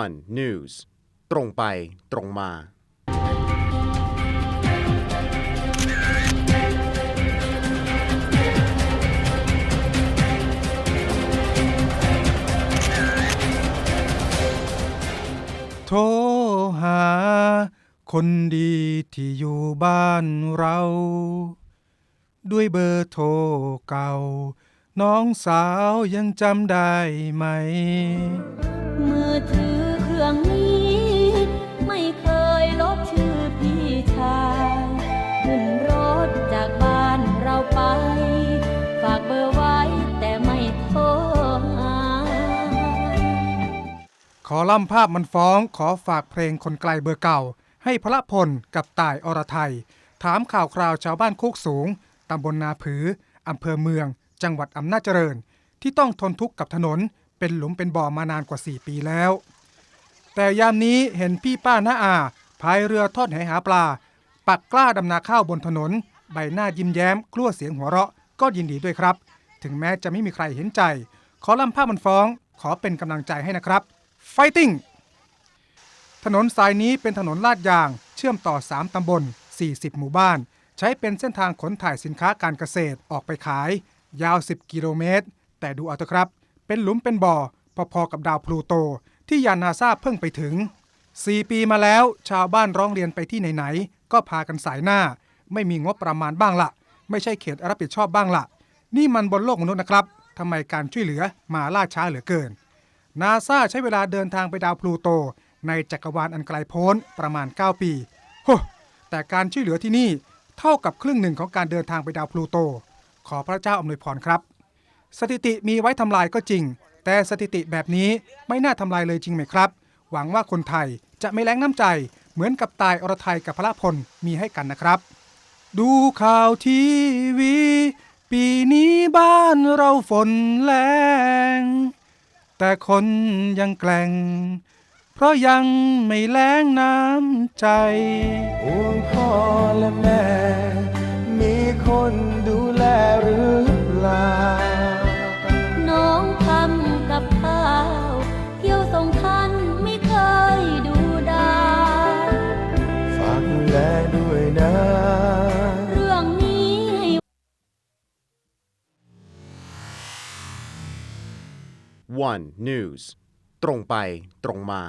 one news ตรงไปตรงมา โทรหา คนดีที่อยู่บ้านเรา ด้วยเบอร์โทรเก่า น้องสาวยังจำได้ไหมมือถือเครื่องนี้ ไม่เคยลบชื่อพี่ชายขึ้นรถจากบ้านเราไป ฝากเบอร์ไว้แต่ไม่โทรหาขอล่ำภาพมันฟ้องขอฝากเพลงคนไกลเบอร์เก่า ให้พระพลกับต่ายอรไทย ถามข่าวคราวชาวบ้านโคกสูงตำบลนาผืออำเภอเมือง จังหวัดอำนาจเจริญ ที่ต้องทนทุกข์กับถนน เป็นหลุมเป็นบ่อมานานกว่า 4 ปีแล้ว แต่ยามนี้เห็นพี่ป้าน้าอาพายเรือทอดแหหาปลา ปักกล้าดำนาข้าวบนถนน ใบหน้ายิ้มแย้ม กลั้วเสียงหัวเราะก็ยินดีด้วยครับ ถึงแม้จะไม่มีใครเห็นใจ ขอลำภาพมันฟ้อง ขอเป็นกำลังใจให้นะครับ Fighting ถนนสายนี้เป็นถนนลาดยาง เชื่อมต่อ 3 ตำบล 40 หมู่บ้าน ใช้เป็นเส้นทางขนถ่ายสินค้าการเกษตรออกไปขาย ยาว 10 กิโลเมตร แต่ดูเอาเถอะครับ เป็นหลุมเป็นบ่อพอๆกับดาวพลูโตที่ยานนาซาเพิ่งไปถึง 4 ปีมาแล้ว ชาวบ้านร้องเรียนไปที่ไหนๆก็พากันสายหน้า ไม่มีงบประมาณบ้างละไม่ใช่เขตรับผิดชอบบ้างละนี่มันบนโลกมนุษย์นะครับทำไมการช่วยเหลือมาล่าช้าเหลือเกินนาซาใช้เวลาเดินทางไปดาวพลูโต ในจักรวาลอันไกลโพ้นประมาณ 9 ปีโหแต่การช่วยเหลือที่นี่เท่ากับครึ่งหนึ่งของการเดินทางไปดาวพลูโต ขอพระเจ้าอำนวยพรครับ สถิติมีไว้ทำลายก็จริง แต่สถิติแบบนี้ไม่น่าทำลายเลยจริงไหมครับ หวังว่าคนไทยจะไม่แรงน้ำใจ เหมือนกับตายอรไทยกับพระพลมีให้กันนะครับ ดูข่าวทีวี ปีนี้บ้านเราฝนแรงแต่คนยังแกล้งเพราะยังไม่แล้งน้ำใจห่วงพ่อและแม่ one news ตรงไปตรงมา